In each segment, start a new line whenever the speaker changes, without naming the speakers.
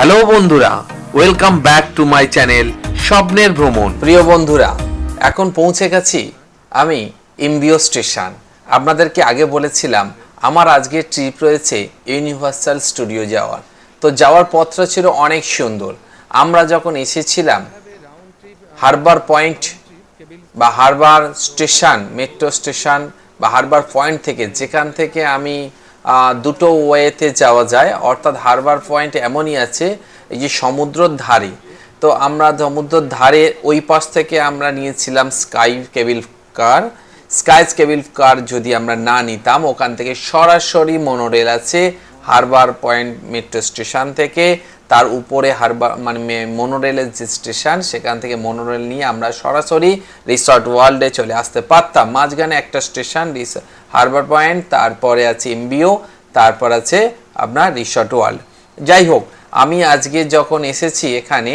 Hello বন্ধুরা welcome back to my channel স্বপ্নের ভ্রমণ।
প্রিয় বন্ধুরা, এখন পৌঁছে গেছি আমি ইমবিও স্টেশন। আপনাদেরকে আগে বলেছিলাম, আমার আজকে ট্রিপ রয়েছে ইউনিভার্সাল স্টুডিও যাওয়ার। তো যাওয়ার পথটা ছিল অনেক সুন্দর। আমরা যখন এসেছিলাম হারবার পয়েন্ট বা হারবার স্টেশন মেট্রো স্টেশন বা হারবার পয়েন্ট থেকে, যেখান থেকে আমি দুটো ওয়েতে যাওয়া যায়। অর্থাৎ হারবার পয়েন্ট এমনই আছে, এই যে সমুদ্রর ধারে তো আমরা সমুদ্রর ধারে ওই পাশ থেকে আমরা নিয়েছিলাম sky cable car. Sky cable car যদি আমরা না নিতাম, ওখান থেকে সরাসরি মনোরেল আছে হারবার পয়েন্ট মেট্রো স্টেশন থেকে। তার উপরে হারবার মানে মনোরেলের যে স্টেশন সেখান থেকে মনোরেল নিয়ে আমরা সরাসরি রিসর্ট ওয়ার্ল্ডে চলে আসতে পারতাম। মাঝখানে একটা স্টেশন হারবার পয়েন্ট তারপরে আছে এমবিও তারপর আছে আপনার রিসর্ট ওয়ার্ল্ড যাই হোক, আমি আজকে যখন এসেছি এখানে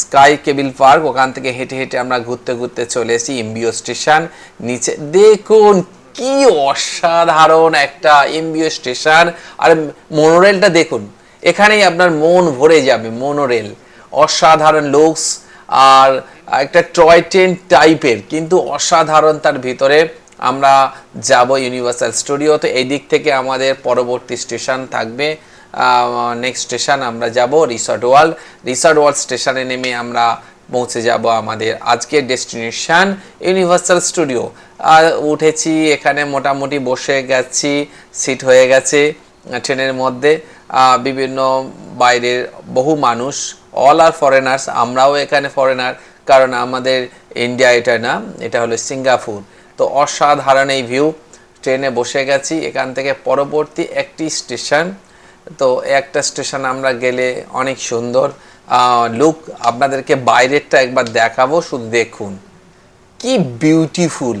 স্কাই কেবিল পার্ক ওখান থেকে হেঁটে হেঁটে আমরা ঘুরতে ঘুরতে চলে এসেছি এমবিও স্টেশন নিচে দেখুন কি অসাধারণ একটা এমবিও স্টেশন আর মনোরেলটা দেখুন এখানেই আপনার মন ভরে যাবে, মনোরেল। অসাধারণ লুকস আর একটা টয় ট্রেন টাইপের কিন্তু অসাধারণ তার ভিতরে আমরা যাব ইউনিভার্সাল স্টুডিও তো। এই দিক থেকে আমাদের পরবর্তী স্টেশন থাকবে। নেক্সট স্টেশন আমরা যাব রিসর্ট ওয়ার্ল্ড রিসর্ট ওয়ার্ল্ড স্টেশনে নেমে আমরা পৌঁছে যাব আমাদের আজকের ডেস্টিনেশন ইউনিভার্সাল স্টুডিও আর উঠেছি, এখানে মোটামুটি বসে গেছি সিট হয়ে গেছে ট্রেনের মধ্যে। বিভিন্ন বাইরের বহু মানুষ অল আর ফরেনার্স আমরাও এখানে ফরেনার কারণ আমাদের ইন্ডিয়া এটা না, এটা হলো সিঙ্গাপুর তো অসাধারণ এই ভিউ ট্রেনে বসে গেছি, এখান থেকে পরবর্তী একটি স্টেশন তো একটা স্টেশন আমরা গেলে অনেক সুন্দর। লুক আপনাদেরকে বাইরেরটা একবার দেখাবো, শুধু দেখুন। কি বিউটিফুল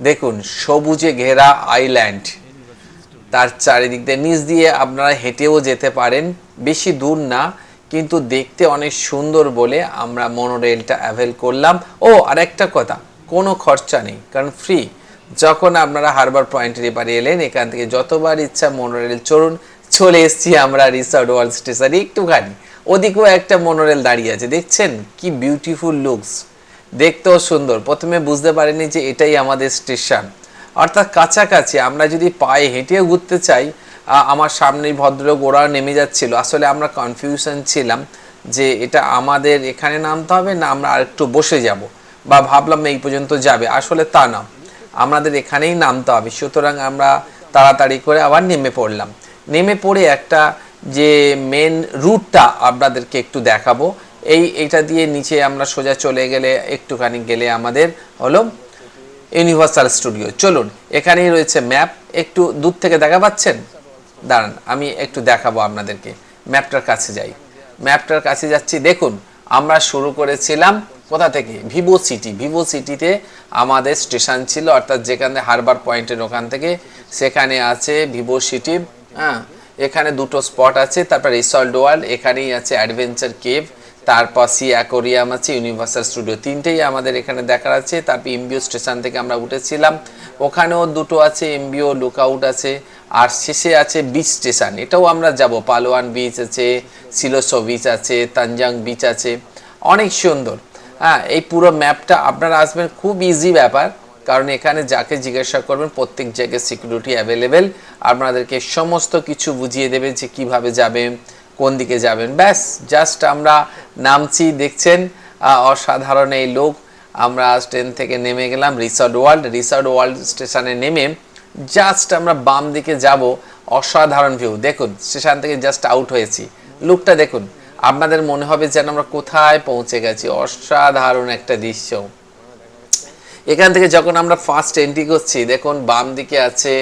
দেখুন, সবুজে ঘেরা আইল্যান্ড তার চারিদিক দিয়ে, নিচ দিয়ে আপনারা হেঁটেও যেতে পারেন। বেশি দূর না, কিন্তু দেখতে অনেক সুন্দর বলে আমরা মনোরেলটা অ্যাভেল করলাম। ও আর একটা কথা, কোনো খরচা নেই, কারণ ফ্রি যখন আপনারা হারবার পয়েন্টের এপারে এলেন, এখান থেকে যতবার ইচ্ছা মনোরেল চড়ুন, চলে এসেছি আমরা রিসর্ট ওয়ার্ল্ড স্টেশনে একটুখানি। ওদিকেও একটা মনোরেল দাঁড়িয়ে আছে, দেখছেন? কি বিউটিফুল লুকস দেখতেও সুন্দর। প্রথমে বুঝতে পারিনি যে এটাই আমাদের স্টেশন অর্থাৎ কাছাকাছি, আমরা যদি পায়ে হেঁটেও ঘুরতে চাই আমার সামনেই ভদ্রলোক ওরা নেমে যাচ্ছিল। আসলে আমরা কনফিউশন ছিলাম যে এটা আমাদের এখানে নামতে হবে না আমরা আরেকটু বসে যাব বা ভাবলাম এই পর্যন্ত যাবে। আসলে তা না। আমাদের এখানেই নামতে হবে। সুতরাং আমরা তাড়াতাড়ি করে আবার নেমে পড়লাম। নেমে পড়ে একটা যে মেন রুটটা আপনাদেরকে একটু দেখাবো। এই এটা দিয়ে নিচে আমরা সোজা চলে গেলে, একটুখানি গেলে আমাদের হলো ইউনিভার্সাল স্টুডিও চলুন, এখানেই রয়েছে ম্যাপ একটু দূর থেকে দেখা পাচ্ছেন? দাঁড়ান, আমি একটু দেখাবো আপনাদেরকে। ম্যাপটার কাছে যাই। ম্যাপটার কাছে যাচ্ছি, দেখুন, আমরা শুরু করেছিলাম কোথা থেকে? ভিভো সিটি ভিভো সিটিতে আমাদের স্টেশন ছিল, অর্থাৎ যেখানে হারবার পয়েন্টের ওখান থেকে সেখানে আছে ভিভো সিটি হ্যাঁ এখানে দুটো স্পট আছে, তারপর রিসল্ট ওয়ার্ল্ড এখানেই আছে অ্যাডভেঞ্চার কেভ তারপর সি অ্যাকোরিয়াম আছে, ইউনিভার্সাল স্টুডিও তিনটেই আমাদের এখানে দেখার আছে। তারপর এমবিও স্টেশন থেকে আমরা উঠেছিলাম। ওখানেও দুটো আছে, এমবিও লুকআউট আছে, আর শেষে আছে বিচ স্টেশন এটাও আমরা যাব। পালোয়ান বিচ আছে সিলোসো বিচ আছে, তানজাং বিচ আছে। অনেক সুন্দর। হ্যাঁ এই পুরো ম্যাপটা আপনারা আসবেন, খুব ইজি ব্যাপার। কারণ এখানে যাকে জিজ্ঞাসা করবেন, প্রত্যেক জায়গায় সিকিউরিটি অ্যাভেলেবেল আপনাদেরকে সমস্ত কিছু বুঝিয়ে দেবে যে কীভাবে যাবেন, কোন দিকে যাবেন। ব্যাস জাস্ট আমরা নামছি, দেখছেন অসাধারণ এই লোক। আমরা ট্রেন থেকে নেমে গেলাম রিসর্ট ওয়ার্ল্ড। রিসর্ট ওয়ার্ল্ড স্টেশনে নেমে জাস্ট আমরা বাম দিকে যাব, অসাধারণ ভিউ। দেখুন, স্টেশন থেকে জাস্ট আউট হয়েছি। লুকটা দেখুন, আপনাদের মনে হবে যেন আমরা কোথায় পৌঁছে গেছি। অসাধারণ একটা দৃশ্য। এখান থেকে যখন আমরা ফার্স্ট এন্ট্রি করছি, দেখুন, বাম দিকে আছে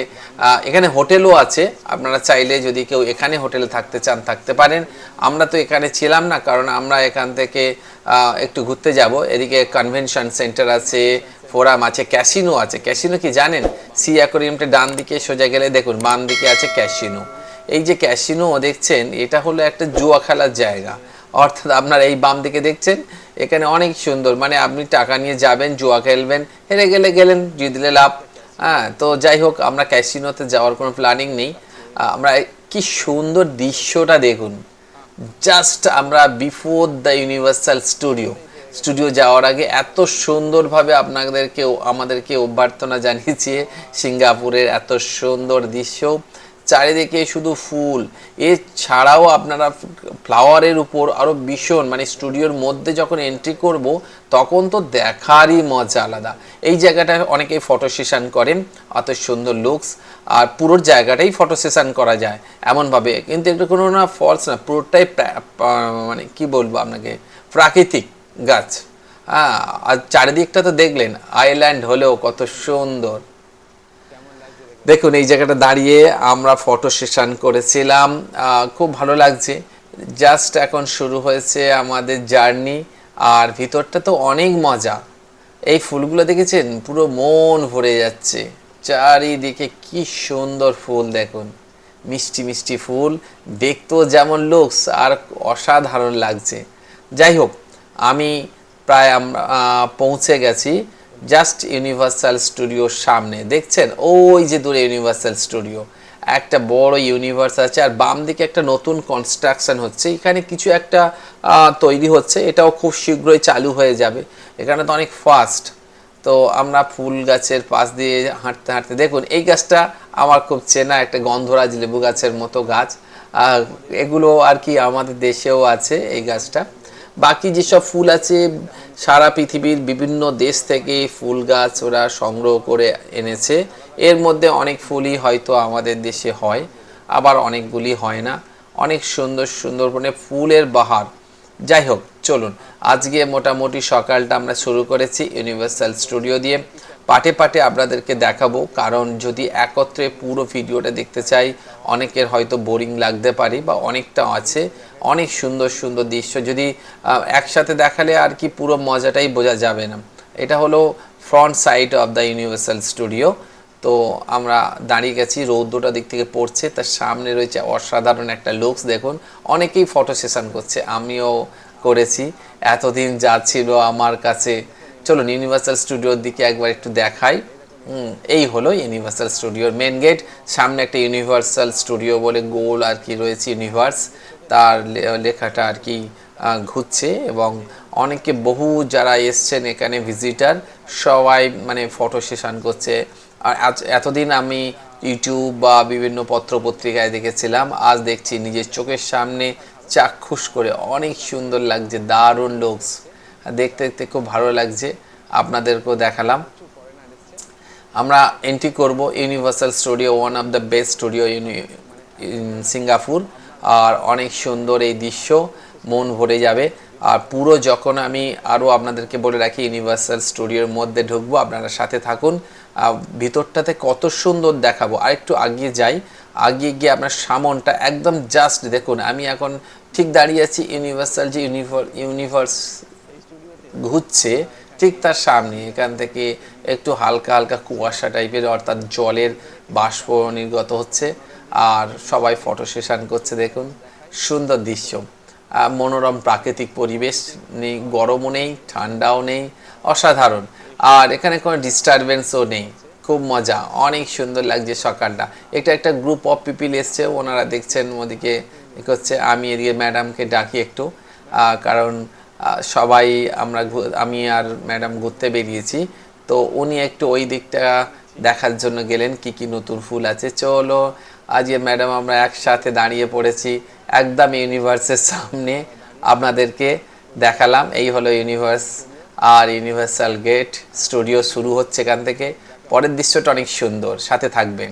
এখানে হোটেলও আছে। আপনারা চাইলে যদি কেউ এখানে হোটেলে থাকতে চান, থাকতে পারেন। আমরা তো এখানে ছিলাম না, কারণ আমরা এখান থেকে একটু ঘুরতে যাব। এদিকে কনভেনশন সেন্টার আছে ফোরাম আছে ক্যাসিনো আছে। ক্যাসিনো কি জানেন? সি অ্যাকোরিয়ামটা ডান দিকে সোজা গেলে দেখুন, বাম দিকে আছে ক্যাসিনো এই যে ক্যাসিনো দেখছেন, এটা হলো একটা জুয়া খেলার জায়গা। অর্থাৎ আপনার এই বাম দিকে দেখছেন এখানে অনেক সুন্দর। মানে আপনি টাকা নিয়ে যাবেন, জুয়া খেলবেন, হেরে গেলে গেলেন, জিতলে লাভ। হ্যাঁ তো যাই হোক, আমরা ক্যাসিনোতে যাওয়ার কোনো প্ল্যানিং নেই। আমরা কি সুন্দর দৃশ্যটা দেখুন। জাস্ট আমরা before the Universal studio studio যাওয়ার আগে এত সুন্দরভাবে আপনাদেরকে আমাদেরকে অভ্যর্থনা জানিয়েছে সিঙ্গাপুরের এত সুন্দর দৃশ্য। চারিদিকে শুধু ফুল। এছাড়াও আপনারা ফ্লাওয়ারের উপর আরও ভীষণ মানে স্টুডিওর মধ্যে যখন এন্ট্রি করব, তখন তো দেখারই মজা আলাদা। এই জায়গাটা অনেকেই ফটো সেশন করেন, অত সুন্দর লুকস আর পুরো জায়গাটাই ফটো সেশন করা যায়, এমনভাবে। কিন্তু এটা কোনো না ফলস না, পুরোটাই প্রা- মানে কি বলব আপনাকে, প্রাকৃতিক গাছ। হ্যাঁ আর চারিদিকটা তো দেখলেন আইল্যান্ড হলেও কত সুন্দর। দেখুন, এই জায়গাটা দাঁড়িয়ে আমরা ফটো সেশন করেছিলাম। খুব ভালো লাগছে। জাস্ট এখন শুরু হয়েছে আমাদের জার্নি আর ভিতরটা তো অনেক মজা। এই ফুলগুলো দেখেছেন? পুরো মন ভরে যাচ্ছে। চারিদিকে কি সুন্দর ফুল দেখুন। মিষ্টি মিষ্টি ফুল। দেখতেও যেমন লুকস আর অসাধারণ লাগছে। যাই হোক, আমি প্রায় আমরা পৌঁছে গেছি। জাস্ট ইউনিভার্সাল স্টুডিওর সামনে। দেখছেন? ওই যে দূরে ইউনিভার্সাল স্টুডিও। একটা বড় ইউনিভার্স আছে, আর বাম দিকে একটা নতুন কনস্ট্রাকশন হচ্ছে। এখানে কিছু একটা তৈরি হচ্ছে। এটাও খুব শীঘ্রই চালু হয়ে যাবে। এখানে তো অনেক ফাস্ট তো আমরা ফুল গাছের পাশ দিয়ে হাঁটতে হাঁটতে, দেখুন, এই গাছটা আমার খুব চেনা একটা গন্ধরাজ লেবু গাছের মতো গাছ। এগুলো আর কি আমাদের দেশেও আছে এই গাছটা। বাকি যেসব ফুল আছে, সারা পৃথিবীর বিভিন্ন দেশ থেকে ফুল গাছ ওরা সংগ্রহ করে এনেছে। এর মধ্যে অনেক ফুলই হয়তো আমাদের দেশে হয়, আবার অনেকগুলি হয় না। অনেক সুন্দর সুন্দর মানে ফুলের বাহার। যাই হোক, চলুন। আজকে মোটামুটি সকালটা আমরা শুরু করেছি ইউনিভার্সাল স্টুডিও দিয়ে। পাটে পাটে আপনাদেরকে দেখাবো। কারণ যদি একত্রে পুরো ভিডিওটা দেখতে চাই, অনেকের হয়তো বোরিং লাগতে পারে বা অনেকটা আছে। অনেক সুন্দর সুন্দর দৃশ্য। যদি একসাথে দেখালে আর কি পুরো মজাটাই বোঝা যাবে না। এটা হলো front side of the Universal studio তো আমরা দাঁড়িয়ে গেছি, রৌদ্রটা দিক থেকে পড়ছে, তার সামনে রয়েছে অসাধারণ একটা লুকস দেখুন। অনেকেই ফটো সেশন করছে, আমিও করেছি। এতদিন যা ছিল আমার কাছে চলুন ইউনিভার্সাল স্টুডিওর দিকে একবার একটু দেখাই। এই হলো ইউনিভার্সাল স্টুডিওর মেন গেট সামনে একটা ইউনিভার্সাল স্টুডিও বলে গোল আর কি রয়েছে ইউনিভার্স তার লেখাটা আর কি ঘুরছে এবং অনেকে বহু যারা এসছেন এখানে ভিজিটার সবাই মানে ফটো সেশন করছে। আর এতদিন আমি ইউটিউব বা বিভিন্ন পত্রপত্রিকায় দেখেছিলাম, আজ দেখছি নিজের চোখের সামনে চাক্ষুষ করে অনেক সুন্দর লাগছে, দারুণ লুকস দেখতে দেখতে খুব ভালো লাগছে। আপনাদেরকেও দেখালাম। আমরা এন্ট্রি করব Universal studio one of the best studio in Singapore আর অনেক সুন্দর এই দৃশ্য, মন ভরে যাবে। আর পুরো যখন আমি আরও আপনাদেরকে বলে রাখি ইউনিভার্সাল স্টুডিওর মধ্যে ঢুকবো, আপনারা সাথে থাকুন। ভিতরটাতে কত সুন্দর দেখাবো। আর একটু আগিয়ে যাই। আগিয়ে গিয়ে আপনার সামনটা একদম জাস্ট দেখুন। আমি এখন ঠিক দাঁড়িয়ে আছি ইউনিভার্সাল যে ইউনিভার ইউনিভার্স ঘুরছে ঠিক তার সামনে। এখান থেকে একটু হালকা হালকা কুয়াশা টাইপের, অর্থাৎ জলের বাষ্প নির্গত হচ্ছে। আর সবাই ফটো সেশন করছে, দেখুন। সুন্দর দৃশ্য। মনোরম প্রাকৃতিক পরিবেশ নেই, গরমও নেই, ঠান্ডাও নেই, অসাধারণ। আর এখানে কোনো ডিস্টারবেন্সও নেই। খুব মজা, অনেক সুন্দর লাগছে সকালটা। এটা একটা গ্রুপ অফ পিপিল এসছে, ওনারা দেখছেন, ওদিকে করছে। আমি এদিকে ম্যাডামকে ডাকি একটু কারণ সবাই আমরা আমি আর ম্যাডাম ঘুরতে বেরিয়েছি। তো উনি একটু ওই দিকটা দেখার জন্য গেলেন, কি কি নতুন ফুল আছে। চলো আজকে ম্যাডাম আমরা একসাথে দাঁড়িয়ে পড়েছি একদম ইউনিভার্সের সামনে। আপনাদেরকে দেখালাম, এই হলো ইউনিভার্স আর ইউনিভার্সাল গেট। স্টুডিও শুরু হচ্ছে এখান থেকে। পরের দৃশ্যটা অনেক সুন্দর, সাথে থাকবেন।